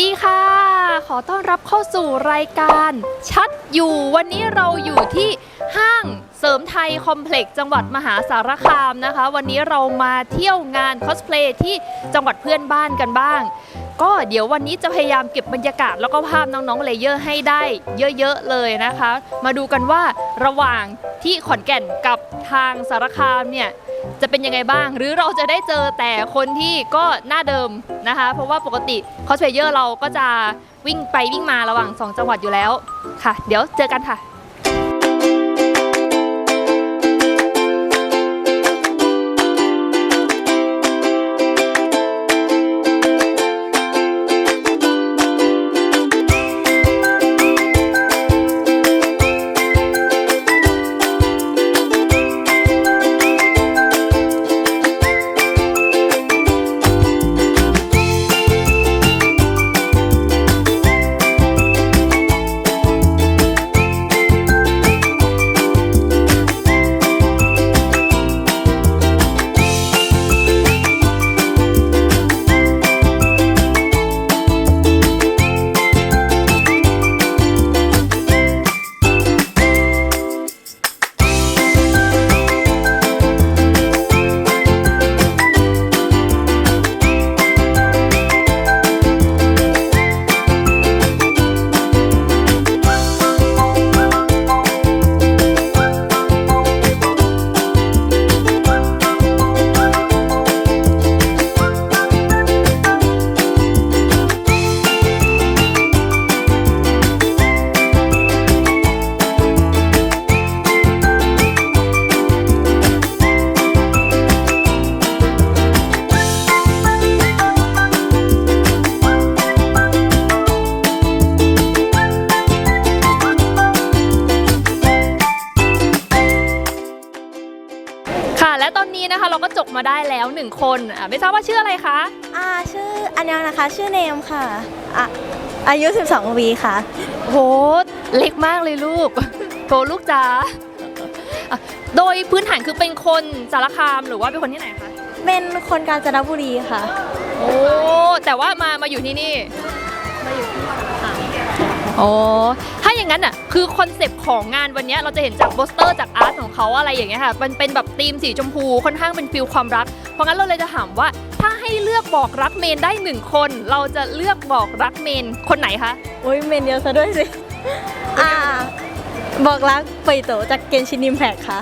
ดีค่ะ ขอต้อนรับเข้าสู่รายการ ชัดอยู่ วันนี้เราอยู่ที่ห้างเสริมไทยคอมเพล็กซ์จังหวัดมหาสารคามนะคะ วันนี้เรามาเที่ยวงานคอสเพลย์ที่จังหวัดเพื่อนบ้านกันบ้าง ก็เดี๋ยววันนี้จะพยายามเก็บบรรยากาศแล้วก็ภาพน้องๆเลเยอร์ให้ได้เยอะๆเลยนะคะ มาดูกันว่าระหว่างที่ขอนแก่นกับทางสารคามเนี่ย จะเป็นยังไงบ้าง หรือเราจะได้เจอแต่คนที่ก็หน้าเดิมนะคะ เพราะว่าปกติคอสเพลเยอร์เราก็จะวิ่งไปวิ่งมาระหว่าง 2 จังหวัดอยู่แล้วค่ะ เดี๋ยวเจอกันค่ะ นนี้นะคะ เราก็จบมาได้แล้วหนึ่งคนอะไม่ทราบว่าชื่ออะไรคะ อ่าชื่ออันยังนะคะ ชื่อเนมค่ะอะ อายุ 12ปีค่ะ โหเล็กมากเลยลูกโถลูกจ๋าอะโดยพื้นฐานคือเป็นคนสารคามหรือว่าเป็นคนที่ไหนคะ เป็นคนกาญจนบุรีค่ะ โอ้ แต่ว่ามามาอยู่ที่นี่ มาอยู่ที่ โอ้ถ้าอย่างนั้นอะ คือคอนเซปต์ของงานวันเนี้ยเราจะเห็นจากโปสเตอร์จากอาร์ตของเขาอะไรอย่างเงี้ยค่ะ มันเป็นแบบธีมสีชมพูค่อนข้างเป็นฟิลความรัก เพราะงั้นเราเลยจะถามว่าถ้าให้เลือกบอกรักเมนได้หนึ่งคน เราจะเลือกบอกรักเมนคนไหนคะอุ้ยเมนเยอะซะด้วยสิ อ่า บอกรักไปโตจากเกนชินิมแพกค่ะ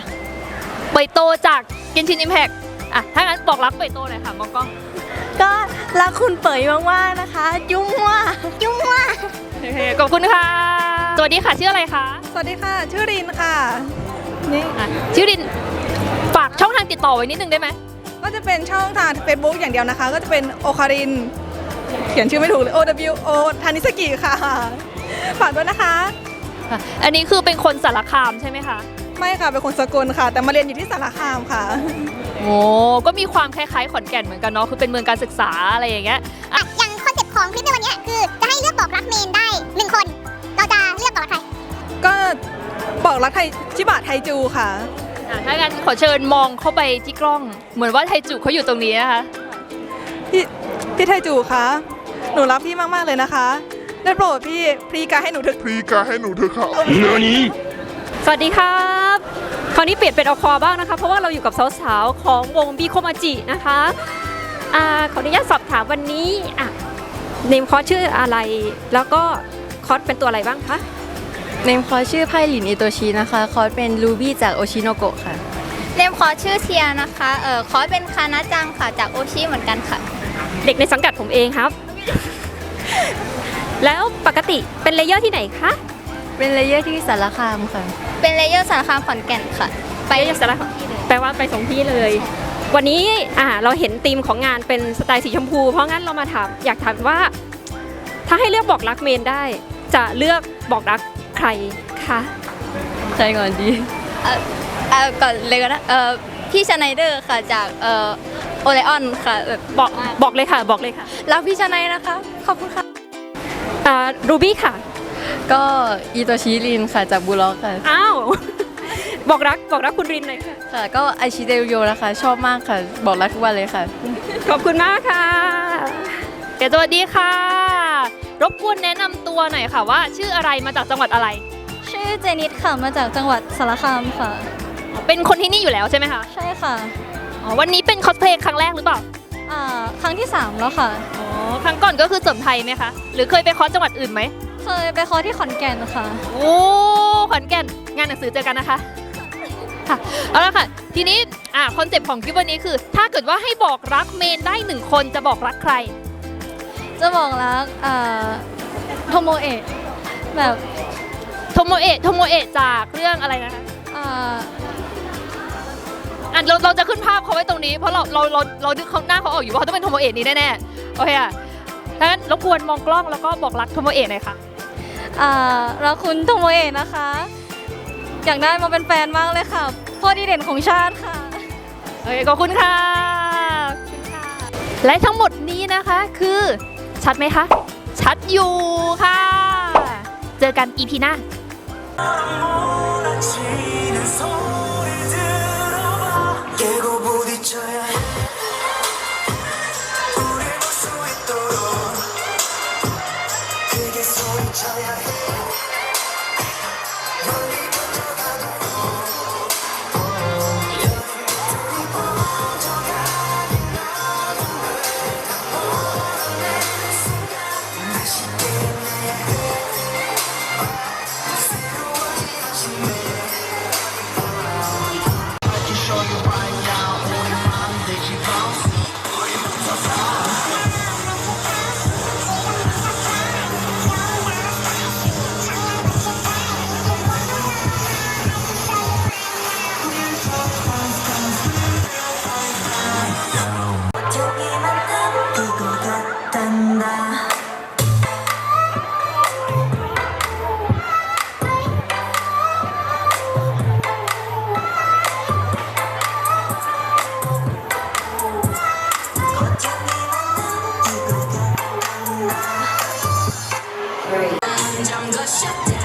เปยโตจากกินชินอิมแพกอะ ถ้างั้นบอกรักเปยโตหน่อยค่ะมองกล้องก็รักคุณเปยมากๆนะคะ ยุ่ง ขอบคุณค่ะ สวัสดีค่ะชื่ออะไรคะสวัสดีค่ะ ชื่อรินค่ะ นี่อะชื่อดินฝากช่องทางติดต่อไว้นิดนึงได้ไหมก็จะเป็นช่องทาง Facebook อย่างเดียวนะคะ ก็จะเป็นโอคาริน เขียนชื่อไม่ถูกเลย O W O ทานิสกิค่ะ ฝากด้วยนะคะค่ะอันนี้คือเป็นคนสารคามใช่ไหมคะไม่ค่ะ เป็นคนสกลค่ะ แต่มาเรียนอยู่ที่สารคามค่ะ โอ้ก็มีความคล้ายๆขอนแก่นเหมือนกันเนาะคือเป็นเมืองการศึกษาอะไรอย่างเงี้ยอะอย่างคอนเซ็ปต์ของคลิปในวันเนี้ บอกรักไทยชิบะไทจูค่ะ อะถ้างั้นขอเชิญมองเข้าไปที่กล้อง เหมือนว่าไทจุเขาอยู่ตรงนี้นะคะ พี่พี่ไทจูคะหนูรักพี่มาก ๆ เลยนะคะ ได้โปรดพี่พรีกายให้หนูเถอะพรีกาให้หนูเถอะค่ะสวัสดีครับ คราวนี้เปลี่ยนเป็นเอาคอบ้างนะคะ เพราะว่าเราอยู่กับสาวๆ ของวงบีโคมาจินะคะอ่าขออนุญาตสอบถามวันนี้อะเนมคอร์สชื่ออะไร แล้วก็คอร์สเป็นตัวอะไรบ้างคะ เนมคอร์สชื่อไพลินอิโตชินะคะ คอร์สเป็นรูบี้จากโอชิโนโกะค่ะ เนมขอชื่อเทียนะคะ เออขอเป็นคานาจังค่ะจากโอชิเหมือนกันค่ะ เด็กในสังกัดผมเองครับ แล้วปกติเป็นเลเยอร์ที่ไหนคะ เป็นเลเยอร์ที่สารคามค่ะ เป็นเลเยอร์สารคามขอนแก่นค่ะ ไปสารคามแปลว่าไปสองที่เลย วันนี้อ่าเราเห็นธีมของงานเป็นสไตล์สีชมพู เพราะงั้นเรามาถามอยากถามว่า ถ้าให้เลือกบอกรักเมนได้ จะเลือกบอกรัก ใครคะใช่ก่อนดีเออก่อนเลยก็นะเออพี่ชไนเดอร์ค่ะจากเออโอเลออนค่ะแบบบอกบอกเลยค่ะ บอกเลยค่ะรักพี่ชไนนะคะ ขอบคุณค่ะอ่ารูบี้ค่ะ ก็อิโตชิรินค่ะจากบูล็อกค่ะ อ้าว บอกรักบอกรักคุณรินหน่อยค่ะ ค่ะ ก็ไอชิเดโยนะคะ ชอบมากค่ะ บอกรักทุกวันเลยค่ะ ขอบคุณมากค่ะ เดี๋ยวสวัสดีค่ะ รบกวนแนะนำตัวหน่อยค่ะว่า ชื่ออะไรมาจากจังหวัดอะไร ชื่อเจนิดค่ะ มาจากจังหวัดสารคามค่ะ เป็นคนที่นี่อยู่แล้วใช่ไหมคะใช่ค่ะอ๋อวันนี้เป็นคอสเพลย์ครั้งแรกหรือเปล่าอ่าครั้งที่3แล้วค่ะ อ๋อครั้งก่อนก็คือเสริมไทยไหมคะ หรือเคยไปคอร์สจังหวัดอื่นไหมเคยไปคอร์สที่ขอนแก่นค่ะ โอ้ขอนแก่นงานหนังสือเจอกันนะคะค่ะเอาละค่ะ ทีนี้อ่าคอนเซปต์ของคลิปวันนี้คือ ถ้าเกิดว่าให้บอกรักเมนได้หนึ่งคนจะบอกรักใคร จะบอกรักอ่าโทโมเอะแบบโทโมเอะโทโมเอะจากเรื่องอะไรนะคะอ่าอะเราเราจะขึ้นภาพเขาไว้ตรงนี้ เพราะเราเราเราเราดึกเขาหน้าเขาออกอยู่ว่าเขาต้องเป็นโทโมเอะนี้แน่ๆโอเคอะดังนั้นรบกวนมองกล้องแล้วก็บอกรักโทโมเอะหน่อยค่ะอ่ารักคุณโทโมเอะนะคะ อยากได้มาเป็นแฟนมากเลยค่ะพ่อดีเด่นของชาติค่ะ โอเคขอบคุณค่ะขอบคุณค่ะและทั้งหมดนี้นะคะคือ ชัดไหมคะ ชัดอยู่ค่ะ เจอกันอีพีหน้า야 해. and I'm gonna shut down.